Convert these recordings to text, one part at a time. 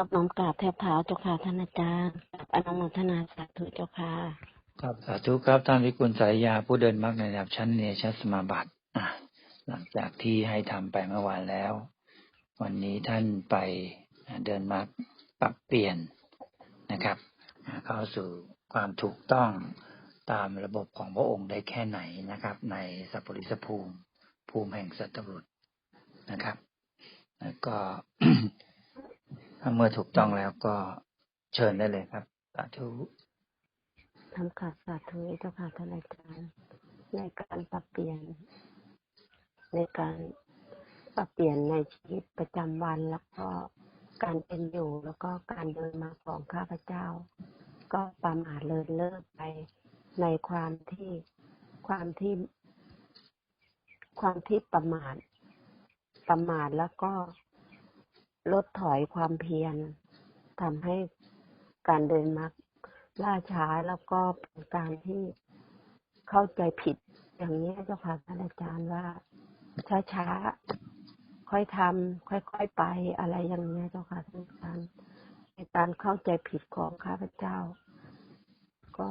อบน้อมกราบแทบเท้าเจ้าค่ะท่านอาจารย์กับอนุโมทนาสาธุเจ้าค่ะครับสาธุครับท่านวิกุลสายยาผู้เดินมรรคในระดับชั้นเนชัสมาบัติอะหลังจากที่ให้ทำไปเมื่อวานแล้ว วันนี้ท่านไปเดินมรรคปรับเปลี่ยนนะครับ เข้าสู่ความถูกต้องตามระบบของพระองค์ได้แค่ไหนนะครับ ในสัพปริสภูมิภูมิแห่งสัตบุรุษนะครับ แล้วก็ ถ้าเมื่อถูกต้องแล้วก็เชิญได้เลยครับสาธุทำขาดสาธุเจ้าค่ะท่านอาจารย์ในการปรับเปลี่ยน ในการปรับเปลี่ยนในชีวิตประจำวันแล้วก็การเป็นอยู่แล้วก็การเดินมาของข้าพเจ้า ก็ประมาทเลินเลิกไปในความที่ความที่ ความที่ประมาทประมาทแล้วก็ ลดถอยความเพียรทำให้การเดินมักล่าช้าแล้วก็เป็นการที่เข้าใจผิด อย่างนี้เจ้าค่ะท่านอาจารย์ว่าช้าช้าค่อยทำค่อยๆไปอะไรอย่างนี้เจ้าค่ะท่านอาจารย์ในการเข้าใจผิดของข้าพเจ้า ก็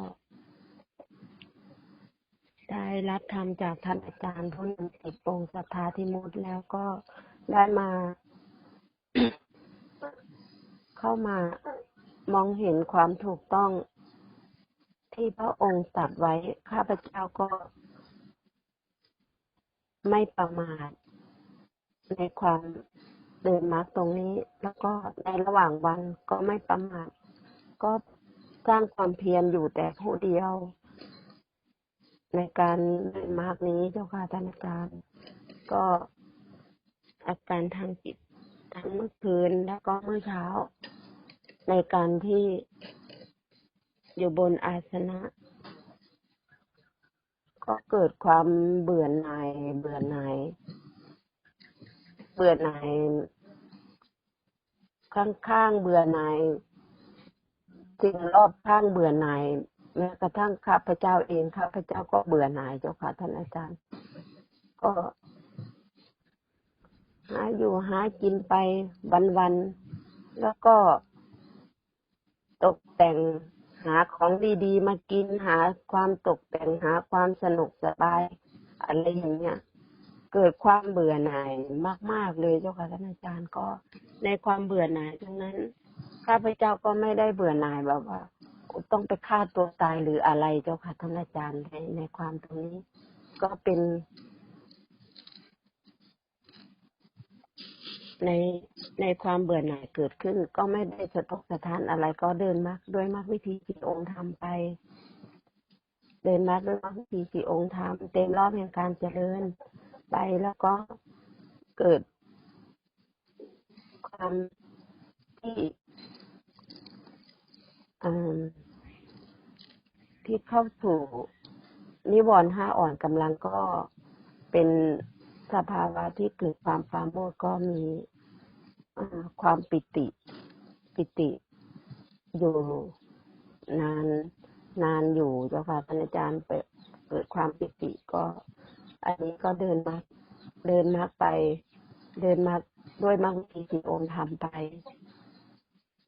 ได้รับธรรมจากท่านอาจารย์ผู้นำสิบองค์ศรัทธาที่มุดแล้วก็ได้มา เข้ามามองเห็นความถูกต้องที่พระองค์ตรัดไว้ ข้าพเจ้าก็ไม่ประมาทในความเดินมาร์กตรงนี้ แล้วก็ในระหว่างวันก็ไม่ประมาทก็สร้างความเพียรอยู่แต่ผู้เดียว ในการเดินมาร์กนี้เจ้าค่ะท่านอาจารย์ก็อาการทางจิตทั้งเมื่อคืนแล้วก็เมื่อเช้า ในการที่อยู่บนอาสนะ ก็เกิดความเบื่อหน่าย เบื่อหน่าย เบื่อหน่ายข้างๆเบื่อหน่ายสิ่งรอบข้างเบื่อหน่ายแม้กระทั่งข้าพเจ้าเองข้าพเจ้าก็เบื่อหน่ายเจ้าค่ะท่านอาจารย์ ก็หาอยู่หากินไปวันๆแล้วก็ ตกแต่งหาของดีๆ มากินหาความตกแต่งหาความสนุกสบายอะไรอย่างเงี้ยเกิดความเบื่อหน่ายมาก ๆ เลยเจ้าค่ะท่านอาจารย์ก็ในความเบื่อหน่ายตรงนั้นข้าพเจ้าก็ไม่ได้เบื่อหน่ายแบบว่า ต้องไปฆ่าตัวตายหรืออะไรเจ้าค่ะท่านอาจารย์ในในความตรงนี้ ก็เป็น ในในความเบื่อหน่ายเกิดขึ้น ก็ไม่ได้สะทกสะท้านอะไรก็เดินมากด้วยมากวิธีที่องค์ทำไป เดินมาด้วยมากวิธีที่องค์ทำเต็มรอบแห่งการเจริญไปแล้วก็เกิด ความที่ที่เข้าสู่นิวรณ์ห้าอ่อนกำลังก็เป็น สภาวะที่เกิดความปราโมทก็มีความปิติปิติอยู่นานนานอยู่เจ้าค่ะท่านอาจารย์เปิดเกิดความปิติก็ อันนี้ก็เดินมาเดินมาไป เดินมาด้วยมรรควิธีที่องค์ทำไป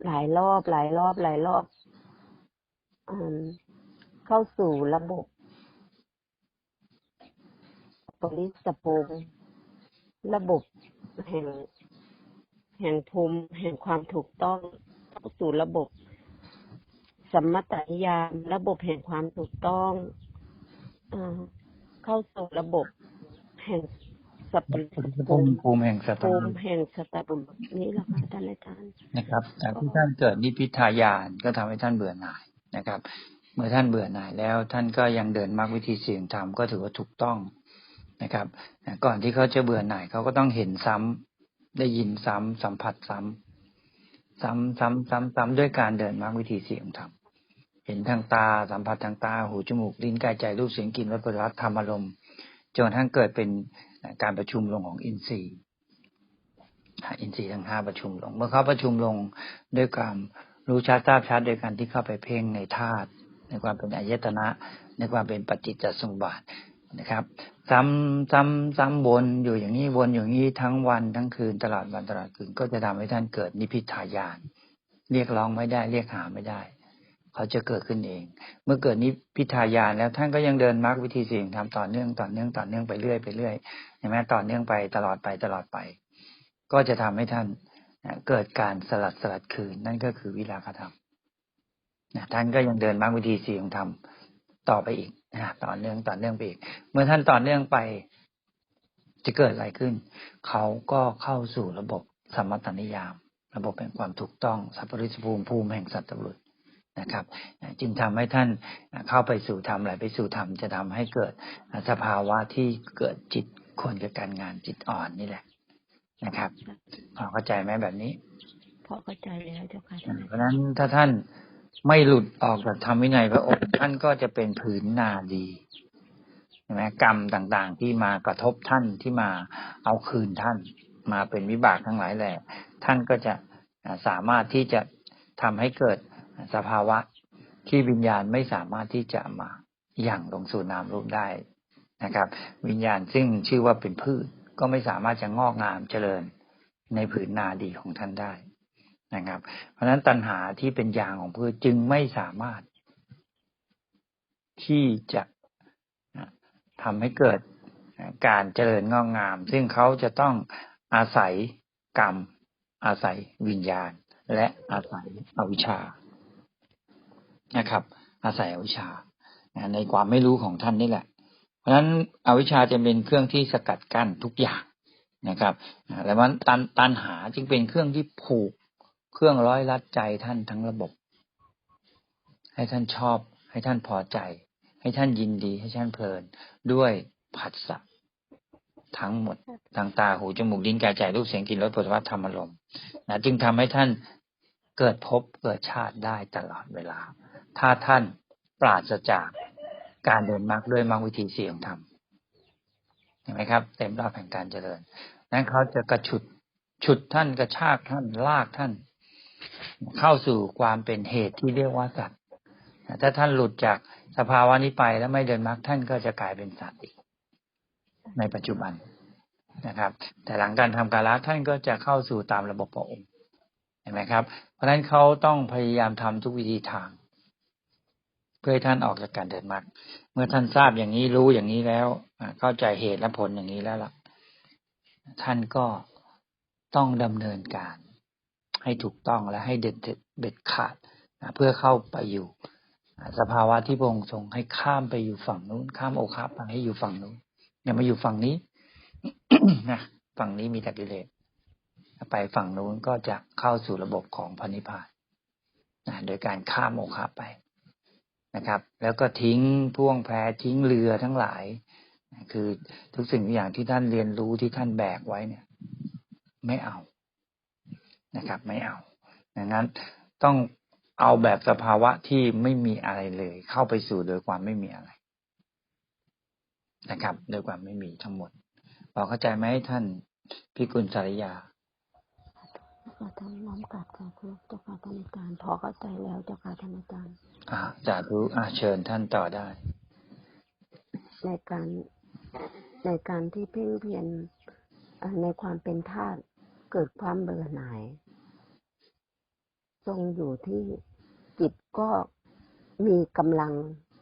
หลายรอบหลายรอบหลายรอบอเข้าสู่ระบบปริสภูมิ ระบบแห่งแห่งภูมิแห่งความถูกต้องเข้าสู่ระบบสัมมตนิยามระบบแห่งความถูกต้องอาเข้าสู่ระบบแห่งสัพพะภูมิภูมิแห่งสัตภูบุมิรุษแห่งสตบุรุษนี้แหละค่ะท่านอาจารย์นะครับจากที่ท่านเกิดนิพพิทายานก็ทำให้ท่านเบื่อหน่ายนะครับ เมื่อท่านเบื่อหน่ายแล้วท่านก็ยังเดินมรรควิธีเสี่ยงธรรมก็ถือว่าถูกต้อง นะครับนะก่อนที่เขาจะเบื่อหน่ายเขาก็ต้องเห็นซ้ำได้ยินซ้ำสัมผัสซ้ำซ้ำซ้ำซ้ำซ้ำด้วยการเดินมรรควิธีเสียงธรรมเห็นทางตาสัมผัสทางตา หูจมูกลิ้นกายใจรูปเสียงกลิ่นรสผลิตธรรมอารมณ์จนกระทั่งเกิดเป็นการประชุมลงของอินทรีย์อินทรีย์ทั้งห้าประชุมลง เมื่อเขาประชุมลงด้วยความรู้ชัดทราบชัดโดยการที่เข้าไปเพ่งในธาตุในความเป็นอายตนะ ในความเป็นปฏิจจสมบัติ นะครับ ซ้ำซ้ำซ้ำวนอยู่อย่างนี้วนอยู่อย่างนี้ทั้งวันทั้งคืนตลอดวันตลอดคืนก็จะทำให้ท่านเกิดนิพพิทายาน เรียกร้องไม่ได้ เรียกหาไม่ได้ เขาจะเกิดขึ้นเอง เมื่อเกิดนี้พิทายานแล้วท่านก็ยังเดินมรรควิธีสิ่งทำต่อเนื่องต่อเนื่องต่อเนื่องไปเรื่อยไปเรื่อยเห็นไหมต่อเนื่องไปตลอดไปตลอดไป ก็จะทำให้ท่านเกิดการสลัดสลัดคืนนั่นก็คือวิราคธรรมท่านก็ยังเดินมรรควิธีสี่ของธรรมต่อไปอีก ต่อเนื่องต่อเนื่องไปอีก เมื่อท่านต่อเนื่องไป จะเกิดอะไรขึ้น เขาก็เข้าสู่ระบบสมมตนิยาม ระบบแห่งความถูกต้องสัพพริสภูมิภูมิแห่งสัตว์บุรุษนะครับ จึงทำให้ท่านเข้าไปสู่ธรรมไหลไปสู่ธรรมจะทำให้เกิดสภาวะที่เกิดจิตคนกับการงานจิตอ่อนนี่แหละนะครับพอเข้าใจไหมแบบนี้พอเข้าใจแล้วเจ้าค่ะท่านเพราะฉะนั้นถ้าท่าน ไม่หลุดออกจากธรรมวินัยพระองค์ท่านก็จะเป็นผืนนาดีใช่ไหมกรรมต่างๆ ที่มากระทบท่านที่มาเอาคืนท่าน มาเป็นวิบากทั้งหลายแหละ ท่านก็จะสามารถที่จะทำให้เกิดสภาวะที่วิญญาณไม่สามารถที่จะมาอย่างลงสู่นามรูปได้นะครับ วิญญาณซึ่งชื่อว่าเป็นพืชก็ไม่สามารถจะงอกงามเจริญในผืนนาดีของท่านได้ นะครับ เพราะฉะนั้นตัณหาที่เป็นยางของพืชจึงไม่สามารถ ที่จะทำให้เกิดการเจริญงอกงาม ซึ่งเขาจะต้องอาศัยกรรม อาศัยวิญญาณ และอาศัยอวิชชานะครับ อาศัยอวิชชาในความไม่รู้ของท่านนี่แหละ เพราะฉะนั้นอวิชชาจะเป็นเครื่องที่สกัดกั้นทุกอย่างนะครับ แล้วมันตันตันหาจึงเป็นเครื่องที่ผูก เครื่องร้อยรัดใจท่านทั้งระบบ ให้ท่านชอบ ให้ท่านพอใจ ให้ท่านยินดี ให้ท่านเพลิน ด้วยผัสสะทั้งหมดทางตาหูจมูกลิ้นกายใจรูปเสียงกลิ่นรสผลิตภัณฑ์ธรรมอารมณ์นะจึงทำให้ท่านเกิดภพเกิดชาติได้ตลอดเวลา ถ้าท่านปราศจากการเดินมรรคด้วยมรรควิธีเสี่ยงธรรมเห็นไหมครับ เต็มรอบแห่งการเจริญ นั้นเขาจะกระฉุดฉุดท่านกระชากท่านลากท่าน เข้าสู่ความเป็นเหตุที่เรียกว่าสัตว์ถ้าท่านหลุดจากสภาวะนี้ไปแล้วไม่เดินมรรคท่านก็จะกลายเป็นสัตว์อีก ในปัจจุบันนะครับ แต่หลังการทำการละท่านก็จะเข้าสู่ตามระบบพระองค์เห็นไหมครับ เพราะฉะนั้นเขาต้องพยายามทำทุกวิธีทาง เพื่อให้ท่านออกจากการเดินมรรคเมื่อท่านทราบอย่างนี้รู้อย่างนี้แล้วเข้าใจเหตุและผลอย่างนี้แล้วล่ะ ท่านก็ต้องดำเนินการ ให้ถูกต้องและให้เด็ดเด็ดขาดเพื่อเข้าไปอยู่สภาวะที่พระองค์ทรงให้ข้ามไปอยู่ฝั่งนู้น ข้ามโอคาไปให้อยู่ฝั่งนู้นอย่ามาอยู่ฝั่งนี้นะฝั่งนี้มีแต่กิเลสไปฝั่งนู้นก็จะเข้าสู่ระบบของพระนิพพานนะโดยการข้ามโอคาไปนะครับ แล้วก็ทิ้งพ่วงแพทิ้งเรือทั้งหลาย คือทุกสิ่งทุกอย่างที่ท่านเรียนรู้ที่ท่านแบกไว้เนี่ย ไม่เอา นะครับ ไม่เอาดังนั้นต้องเอาแบบสภาวะที่ไม่มีอะไรเลย เข้าไปสู่โดยความไม่มีอะไร นะครับ โดยความไม่มีทั้งหมดพอเข้าใจไหมท่านพิกุลสาริยาขอท่านน้อมกราบขอบคุณเจ้าค่ะท่านอาจารย์พอเข้าใจแล้วเจ้าค่ะท่านอาจารย์อ่าสาธุอ่าเชิญท่านต่อได้ ในการในการที่เพ่งเพียรในความเป็นธาตุเกิดความเบื่อหน่าย ทรงอยู่ที่จิตก็มีกำลัง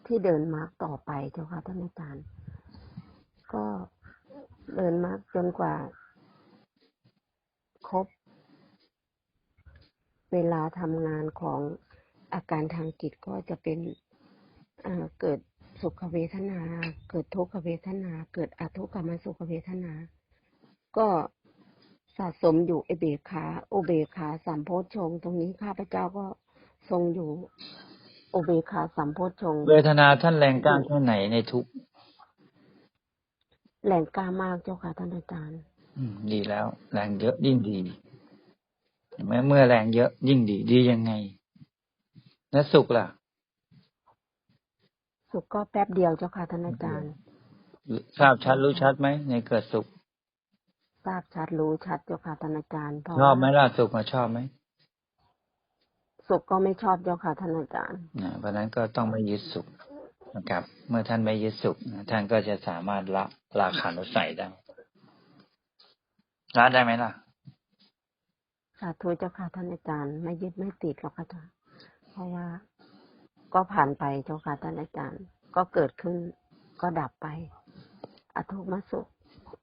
ที่เดินมาร์กต่อไปเจ้าค่ะท่านอาจารย์ ก็เดินมาร์กจนกว่า ครบ เวลาทำงานของอาการทางจิตก็จะเป็นเกิดสุขเวทนา เกิดทุกขเวทนา เกิดอทุกขมสุขเวทนา ก็ สะสมอยู่เอเบขาโอเบขาสัมโพชงตรงนี้ข้าพเจ้าก็ทรงอยู่ โอเบขาสัมโพชงเวทนาท่านแรงกล้าแค่ไหนในทุกแรงกล้ามากเจ้าค่ะท่านอาจารย์ อืม ดีแล้ว แรงเยอะยิ่งดีเห็นไหมเมื่อแรงเยอะยิ่งดีดียังไง แล้วสุขล่ะ สุขก็แป๊บเดียวเจ้าค่ะท่านอาจารย์ทราบชัดรู้ชัดไหมในเกิดสุข ทราบชัดรู้ชัดเจ้าค่ะท่านอาจารย์เพราะชอบไหมล่ะสุขมาชอบไหมสุขก็ไม่ชอบเจ้าค่ะท่านอาจารย์นะเพราะฉะนั้นก็ต้องไม่ยึดสุขนะครับ เมื่อท่านไม่ยึดสุขนะท่านก็จะสามารถละราคานุสัยได้ละได้ไหมล่ะาธุเจ้าค่ะท่านอาจารย์ ไม่ยึดไม่ติดหรอกค่ะจ้ะเพราะว่าก็ผ่านไปเจ้าค่ะท่านอาจารย์ ก็เกิดขึ้นก็ดับไป อทุกขมสุข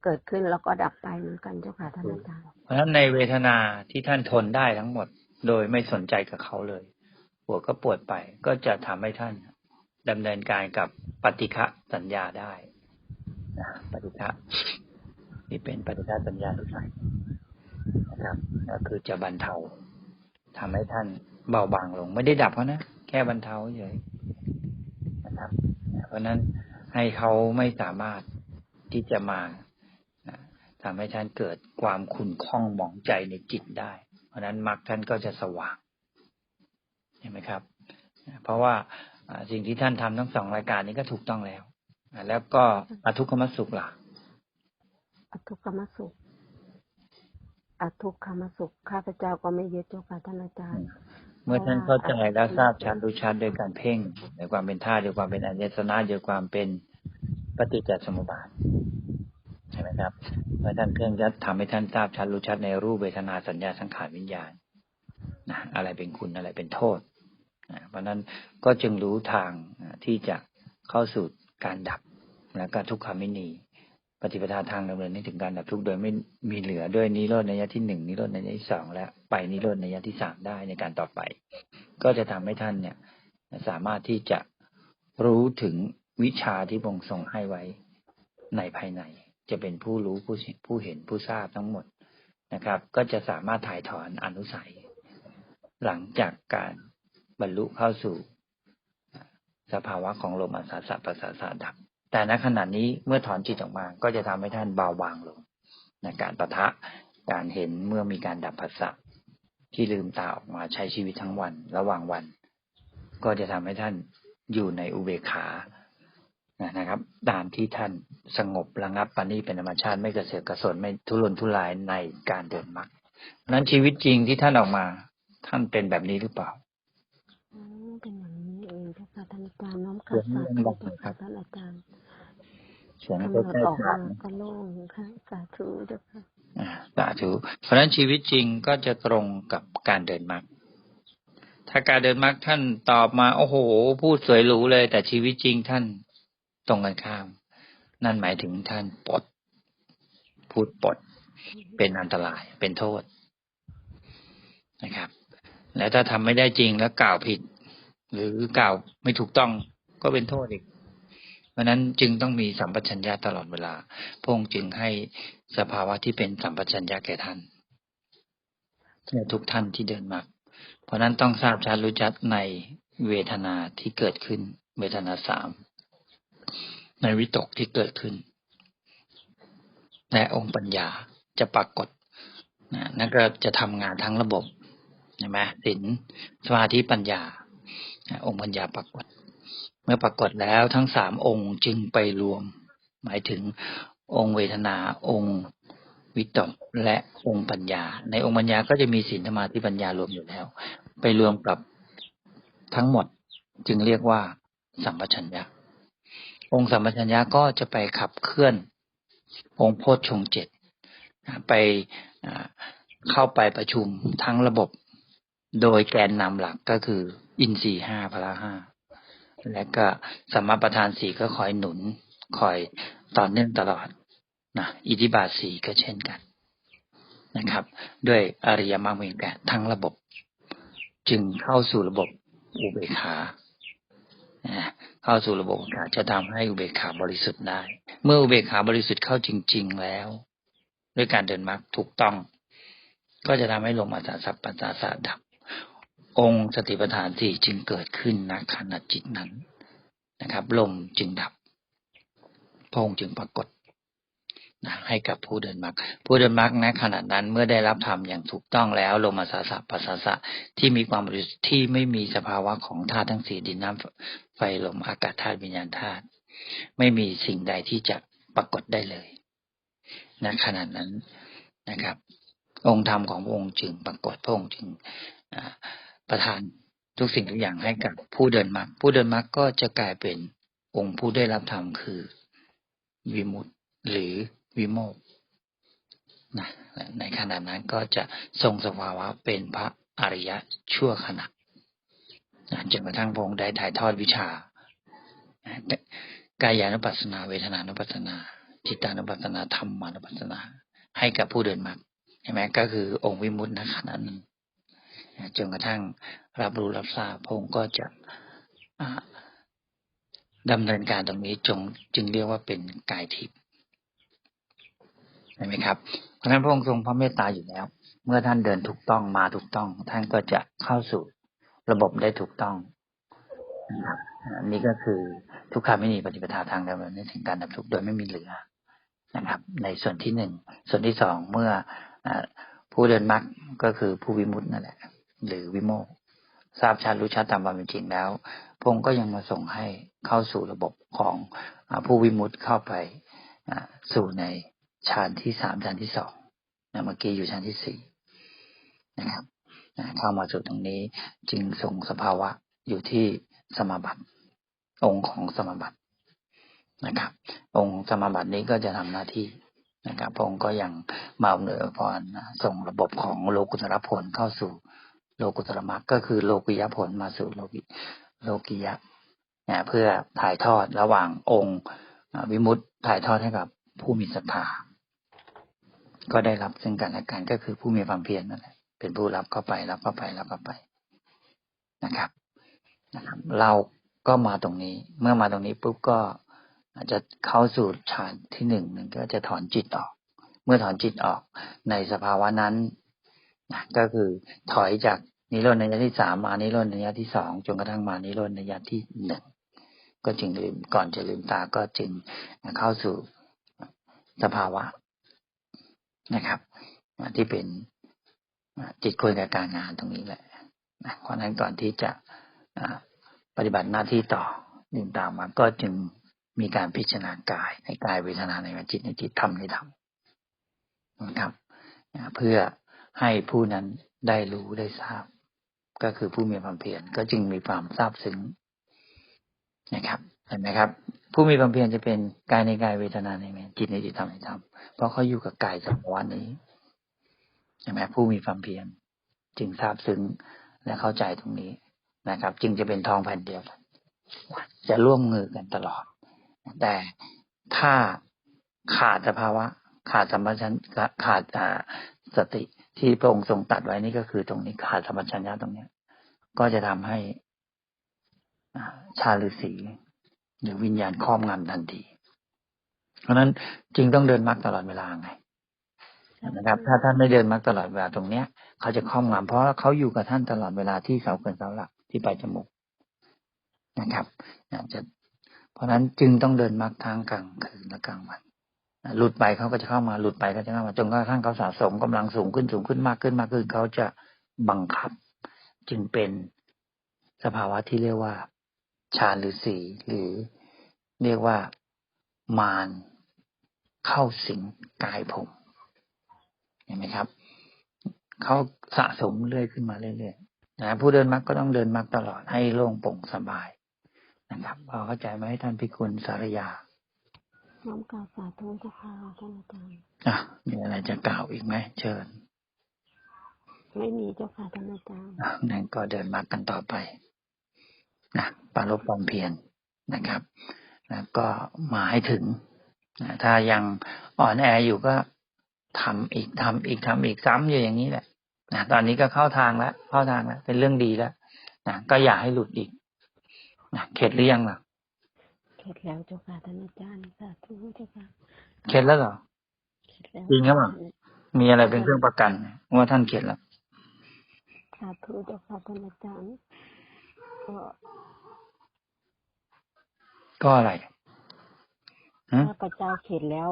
เกิดขึ้นแล้วก็ดับไปเหมือนกันเจ้าค่ะท่านอาจารย์เพราะฉะนั้นในเวทนาที่ท่านทนได้ทั้งหมด โดยไม่สนใจกับเขาเลยปวดก็ปวดไปก็จะทำให้ท่านดำเนินการกับปฏิฆะสัญญาได้นะปฏิฆะที่เป็นปฏิฆะสัญญาทุกอย่างนะครับก็คือจะบรรเทาทำให้ท่านเบาบางลง ไม่ได้ดับเขานะแค่บรรเทาเฉยนะครับ เพราะฉะนั้นให้เขาไม่สามารถที่จะมา ทำให้ท่านเกิดความขุ่นข้องหมองใจในจิตได้ เพราะฉะนั้นมรรคท่านก็จะสว่างเห็นไหมครับ เพราะว่าอ่าสิ่งที่ท่านทำทั้งสองรายการนี้ก็ถูกต้องแล้วอ่าแล้วก็อทุกขมสุขล่ะอทุกขมสุขอทุกขมสุขข้าพเจ้าก็ไม่ยึดเจ้าค่ะท่านอาจารย์ เมื่อท่านเข้าใจแล้วทราบชัดรู้ชัดโดยการเพ่งโดยความเป็นท่าตุโดยความเป็นอายตนะโดยความเป็นปฏิจจสมุปบาทใช่ไหมครับเมื่อท่านเพ่งจะทำให้ท่านทราบชัดรู้ชัดในรูปเวทนาสัญญาสังขารวิญญาณนะอะไรเป็นคุณอะไรเป็นโทษนะเพราะนั้นก็จึงรู้ทางที่จะเข้าสู่การดับและก็ทุกขามินีปฏิปทาทางดำเนินให้ถึงการดับทุกข์โดยไม่มีเหลือด้วยนิโรธในยะที่หนึ่งนิโรธในยะที่สองและไปนิโรธในยะที่สามได้ในการต่อไป ก็จะทำให้ท่านเนี่ย สามารถที่จะรู้ถึงวิชาที่พงทรงให้ไว้ในภายใน จะเป็นผู้รู้ผู้ผู้เห็นผู้ทราบทั้งหมดนะครับ ก็จะสามารถถ่ายถอนอนุสัย หลังจากการบรรลุเข้าสู่ สภาวะของลมอาสาสะประสาสะดับ แต่ณขณะนี้เมื่อถอนจิตออกมาก็จะทำให้ท่านเบาบางลงในการประทะการเห็นเมื่อมีการดับภาษะที่ลืมตาออกมาใช้ชีวิตทั้งวัน ระหว่างวัน ก็จะทำให้ท่านอยู่ในอุเบกขา นะครับ ตามที่ท่านสงบระงับปานีเป็นธรรมชาติไม่กระเสือกกระสนไม่ทุรนทุรายในการเดินมรรคเพราะฉะนั้นชีวิตจริงที่ท่านออกมา ท่านเป็นแบบนี้หรือเปล่าอ๋อเป็นอย่างนี้เองเจ้าค่ะท่านอาจารย์น้อมกราบสาธุเจ้าค่ะท่านอาจารย์เสียงกำหนก็ดแค่ออกขามาดก็โล่งค่ะสาธุเจ้าค่ะอ่าสาธุเพราะฉะนั้นชีวิตจริงก็จะตรงกับการเดินมรรคถ้าการเดินมรรคท่านตอบมา โอ้โห พูดสวยหรูเลย แต่ชีวิตจริงท่าน ตรงกันข้าม นั่นหมายถึงท่านปลดพูดปลดเป็นอันตรายเป็นโทษนะครับ แล้วถ้าทำไม่ได้จริงแล้วกล่าวผิด หรือกล่าวไม่ถูกต้องก็เป็นโทษอีก เพราะนั้นจึงต้องมีสัมปชัญญะตลอดเวลาพระองค์จึงให้สภาวะที่เป็นสัมปชัญญะแก่ท่านในทุกท่านที่เดินมาเพราะฉะนั้นต้องทราบชัดรู้ชัดในเวทนาที่เกิดขึ้น เวทนาสาม ในวิตกที่เกิดขึ้น และองค์ปัญญาจะปรากฏนะนั่นก็จะทำงานทั้งระบบใช่ไหมสินสมาธิปัญญา องค์ปัญญาปรากฏ เมื่อปรากฏแล้วทั้งสามองค์จึงไปรวม หมายถึงองค์เวทนา องค์วิตกและองค์ปัญญา ในองค์ปัญญาก็จะมีศีลสมาธิปัญญารวมอยู่แล้ว ไปรวมกับทั้งหมดจึงเรียกว่าสัมปชัญญะ องค์สัมปชัญญะก็จะไปขับเคลื่อน องค์โพชฌงเจ็ดไปเข้าไปประชุมทั้งระบบ โดยแกนนำหลักก็คือ อินทรีย์ห้าพละห้าและก็สมมาประธานสี่ก็คอยหนุน คอยต่อเนื่องตลอดนะอิทธิบาทสี่ก็เช่นกันนะครับ ด้วยอริยมรรคมีแปดทั้งระบบ จึงเข้าสู่ระบบอุเบกขานะ เข้าสู่ระบบอุเบกขาจะทำให้อุเบกขาบริสุทธิ์ได้ เมื่ออุเบกขาบริสุทธิ์เข้าจริง ๆแล้ว ด้วยการเดินมรรคถูกต้อง ก็จะทำให้ลมอาสาสัพปัสสาสะดับ องค์สติปัฏฐานสี่จึงเกิดขึ้นณขณะจิตนั้นนะครับ ลมจึงดับพองจึงปรากฏ นะให้กับผู้เดินมรรคผู้เดินมรรคณขณะนั้นเมื่อได้รับธรรมอย่างถูกต้องแล้วลมอาสาสะปัสสาสะที่มีความบริสุทธิ์ที่ไม่มีสภาวะของธาตุทั้งสี่ดินน้ำไฟลมอากาศธาตุวิญญาณธาตุไม่มีสิ่งใดที่จะปรากฏได้เลยณขณะนั้นนะครับ องค์ธรรมของพระองค์จึงปรากฏพระองค์จึงประทานทุกสิ่งทุกอย่างให้กับผู้เดินมรรคผู้เดินมรรคก็จะกลายเป็นองค์ผู้ได้รับธรรมคือวิมุตติหรือ วิโมกนะในขณะนั้นก็จะทรงสภาวะเป็นพระอริยะชั่วขณะนะจนกระทั่งพระองค์ได้ถ่ายทอดวิชานะกายานุปัสสนา เวทนานุปัสสนาจิตานุปัสสนาธรรมานุปัสสนา ให้กับผู้เดินมรรคใช่ไหมก็คือองค์วิมุตติณขณะนั้นนะจนกระทั่งรับรู้รับทราบพระองค์ก็จะดำเนินการตรงนี้จงจึงเรียกว่าเป็นกายทิพย์ ห็นไหมครับ เพราะฉะนั้นพระองค์ทรงพระเมตตาอยู่แล้ว เมื่อท่านเดินถูกต้องมาถูกต้อง ท่านก็จะเข้าสู่ระบบได้ถูกต้องนะครับอันนี้ก็คือทุกขาไม่มีปฏิปทาทางดำเนินถึงการดับทุกข์โดยไม่มีเหลือนะครับ ในส่วนที่หนึ่งส่วนที่สองเมื่ออผู้เดินมรรคก็คือผู้วิมุตตินั่นแหละ หรือวิโมกทราบชัดรู้ชัดตามความเป็นจริงแล้วพระองค์ก็ยังมาส่งให้เข้าสู่ระบบของอผู้วิมุตติเข้าไปสู่ใน ฌานที่สามฌานที่สองนะเมื่อกี้อยู่ฌานที่สี่นะครับนะเข้ามาสู่ตรงนี้จึงส่งสภาวะอยู่ที่สมบัติ องค์ของสมบัตินะครับ องค์สมบัตินี้ก็จะทำหน้าที่นะครับพระองค์ก็ยังมาอำนวยพรส่งระบบของโลกุตรผลเข้าสู่โลกุตรมรรคก็คือโลกิยผลมาสู่โลกิโลกิยะนะเพื่อถ่ายทอดระหว่างองค์วิมุตติถ่ายทอดให้กับผู้มีศรัทธา ก็ได้รับซึ่งกันและกันก็คือผู้มีความเพียรนั่นแหละเป็นผู้รับเข้าไปรับเข้าไปรับเข้าไปนะครับนะครับ เราก็มาตรงนี้ เมื่อมาตรงนี้ปุ๊บก็อาจจะเข้าสู่ฌานที่หนึ่งหนึ่งก็จะถอนจิตออก เมื่อถอนจิตออกในสภาวะนั้นนะก็คือถอยจากนิโรธในยะที่สามมานิโรธในยะที่สองจนกระทั่งมานิโรธในยะที่หนึ่งก็จึงลืมก่อนจะลืมตาก็จึงเข้าสู่สภาวะ นะครับที่เป็นจิตคุยกับการงานตรงนี้แหละนะเพราะฉะนั้นก่อนที่จะปฏิบัติหน้าที่ต่อลืมตามมาก็จึงมีการพิจารณากายในกายเวทนาในจิตในจิตธรรมในธรรมนะครับเพื่อให้ผู้นั้นได้รู้ได้ทราบ ก็คือผู้มีความเพียรก็จึงมีความทราบซึ้งนะครับ เห็นไหมครับ ผู้มีความเพียรจะเป็นกายในกายเวทนาในจิตในจิตธรรมในธรรมเพราะเขาอยู่กับกายสภาวะนี้ใช่ไหมผู้มีความเพียรจึงทราบซึ้งและเข้าใจตรงนี้นะครับ จึงจะเป็นทองแผ่นเดียวกันจะร่วมมือกันตลอด แต่ถ้าขาดสภาวะ ขาดสัมปชัญญะขาดอ่าสติที่พระองค์ทรงตัดไว้นี่ก็คือตรงนี้ขาดสัมปชัญญะตรงเนี้ยก็จะทำให้อ่าชาฤาษี หรือวิญญาณครอบงำทันที เพราะนั้นจึงต้องเดินมรรคตลอดเวลาไงนะครับ ถ้าท่านไม่เดินมรรคตลอดเวลาตรงเนี้ย เขาจะครอบงำเพราะเขาอยู่กับท่านตลอดเวลาที่เสาเกินเสาหลักที่ปลายจมูกนะครับจะเพราะนั้นจึงต้องเดินมรรคทางกลางคืนและกลางวันหลุดไปเขาก็จะเข้ามาหลุดไปก็จะเข้ามาจนกระทั่งเขาสะสมกำลังสูงขึ้นสูงขึ้นมากขึ้นมากขึ้นเขาจะบังคับ จึงเป็นสภาวะที่เรียกว่า ฌานหรือสีหรือเรียกว่ามารเข้าสิงกายผม เห็นไหมครับ เขาสะสมเรื่อยขึ้นมาเรื่อยๆนะผู้เดินมรรคก็ต้องเดินมรรคตลอดให้โล่งโปร่งสบายนะครับพอเข้าใจไหมท่านพิคุณสารยาน้อมกราบสาธุเจ้าค่ะท่านอาจารย์อะมีอะไรจะกล่าวอีกไหมเชิญ ไม่มีเจ้าค่ะท่านอาจารย์อะนั่นก็เดินมรรคกันต่อไปนะ ปรารบความเพียรนะครับแล้วก็มาให้ถึงนะถ้ายังอ่อนแออยู่ก็ทำอีกทำอีกทำอีกซ้ำอยู่อย่างนี้แหละนะตอนนี้ก็เข้าทางแล้วเข้าทางแล้วเป็นเรื่องดีแล้วนะก็อย่าให้หลุดอีกนะเข็ดหรือยังล่ะเข็ดแล้วเจ้าค่ะท่านอาจารย์สาธุเจ้าค่ะเข็ดแล้วเหรอเข็ดแล้วจริงหรือเปล่ามีอะไรเป็นเครื่องประกันว่าท่านเข็ดแล้วสาธุเจ้าค่ะท่านอาจารย์ก็ ก็อะไรฮะข้าพเจ้าเข็ดแล้ว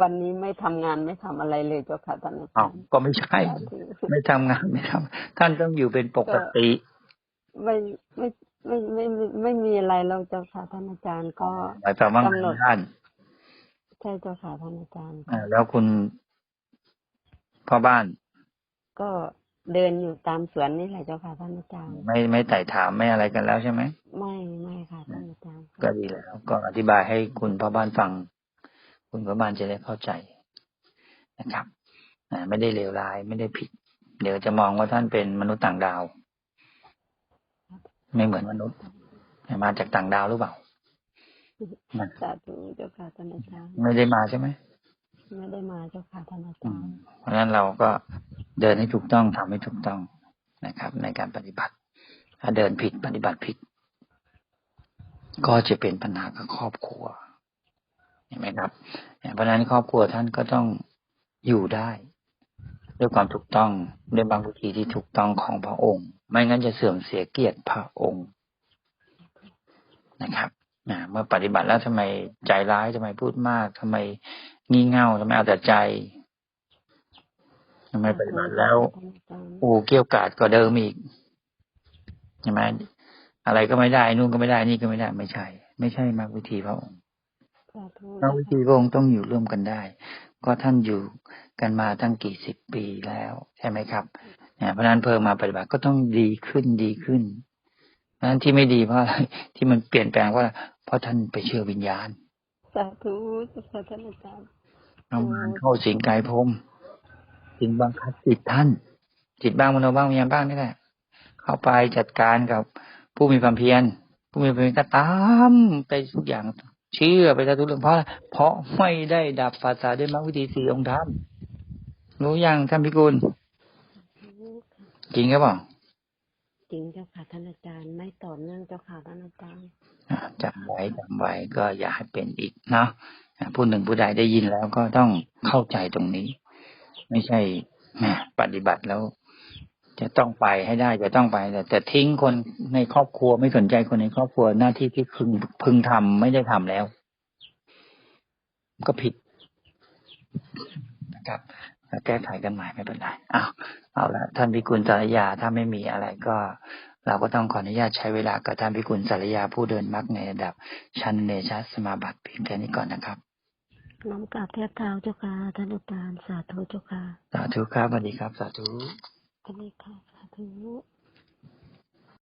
วันนี้ไม่ทำงานไม่ทำอะไรเลยเจ้าค่ะท่านอาอ้าจาวรย์ก็ไม่ใช่สาธุไม่ทำงานไม่ทำท่านต้องอยู่เป็นปกติไม่ไม่ไม่ไม่ไม่ไม่มีอะไรเราเจ้าค่ะท่านอาจารย์ก็หมายความว่างานท่านใช่เจ้าค่ะท่านอาจารย์อ่าแล้วคุณพ่อบ้าน ก็ เดินอยู่ตามสวนนี่แหละเจ้าค่ะท่านอาจารย์ไม่ไม่ไต่ถามไม่อะไรกันแล้วใช่ไหมไม่ไม่ค่ะท่านอาจารย์ก็ดีแล้ว ก็อธิบายให้คุณพ่อบ้านฟัง คุณพ่อบ้านจะได้เข้าใจนะครับนะไม่ได้เลวร้ายไม่ได้ผิด เดี๋ยวจะมองว่าท่านเป็นมนุษย์ต่างดาว ไม่เหมือนมนุษย์มาจากต่างดาวหรือเปล่านะสาธุเจ้าค่ะท่านอาจารย์ไม่ได้มาใช่ไหมไม่ได้มาเจ้าค่ะท่านอาอืจามรย์เพราะฉะนั้นเราก็ เดินให้ถูกต้องทำให้ถูกต้องนะครับ ในการปฏิบัติ ถ้าเดินผิดปฏิบัติผิด ก็จะเป็นปัญหากับครอบครัวเห็นไหมครับเพราะฉะนั้นครอบครัวท่านก็ต้องอยู่ได้ด้วยความถูกต้องด้วยบางวิธีที่ถูกต้องของพระองค์ ไม่งั้นจะเสื่อมเสียเกียรติพระองค์นะครับนะเมื่อปฏิบัติแล้วทำไมใจร้ายทำไมพูดมากทำไมงี่เง่าทำไมเอาแต่ใจำไมปฏิบัติแล้วท่านอาจารย์โอ้เกี่ยวกาดกว่าเดิมอีกใช่ไหมอะไรก็ไม่ได้นู่นก็ไม่ได้นี่ก็ไม่ได้ไม่ใช่ ไม่ใช่มรรควิธีพระองค์สาธุมรรควิธีพระองค์ต้องอยู่ร่วมกันได้ ก็ท่านอยู่กันมาตั้งกี่สิบปีแล้ว ใช่ไหมครับเนี่ยเพราะฉะนั้นเพิ่มมาปฏิบัติก็ต้องดีขึ้นดีขึ้นเพราะฉะนั้นที่ไม่ดีเพราะอะไรที่มันเปลี่ยนแปลงว่าเพราะท่านไปเชื่อวิญญาณสาธุเจ้าค่ะท่านอาจารย์เอามานเข้าสิงกายพรหม สิงบังคับจิตท่าน จิตบ้างมโนบ้างวิญญาณบ้างนี่แหละเข้าไปจัดการกับผู้มีความเพียรผู้มีความเพียรก็ตามไปทุกอย่าง เชื่อไปทุกเรื่องเพราะอะไรเพราะไม่ได้ดับภาษาด้วยมรรควิธีสี่องค์ธรรมรู้ยังท่านพิกุลจริงหรือเปล่าจริงเจ้าค่ะท่านอาจารย์ไม่ต่อเนื่องเจ้าค่ะท่านอาจารย์อ่าจำไว้จำไว้ก็อย่าให้เป็นอีกเนาะอ่าผู้หนึ่งผู้ใดได้ยินแล้วก็ต้องเข้าใจตรงนี้ ไม่ใช่ปฏิบัติแล้ว จะต้องไปให้ได้จะต้องไป แต่แต่ทิ้งคนในครอบครัวไม่สนใจคนในครอบครัวหน้าที่ที่พึงพึงทำไม่ได้ทำแล้ว ก็ผิดนะครับแก้ไขกันใหม่ไม่เป็นไรอ้าวเอาละท่านพิกุลสารยาถ้าไม่มีอะไรก็เราก็ต้องขออนุญาตใช้เวลากับท่านพิกุลสารยาผู้เดินมรรคในระดับชั้นเนชสมาบัติเพียงแค่นี้ก่อนนะครับ น้อมกราบเทียบเท้าเจ้าค่ะท่านอาจารย์สาธุเจ้าค่ะ สาธุครับสวัสดีครับ สาธุท่านเอกค่ะสาธุ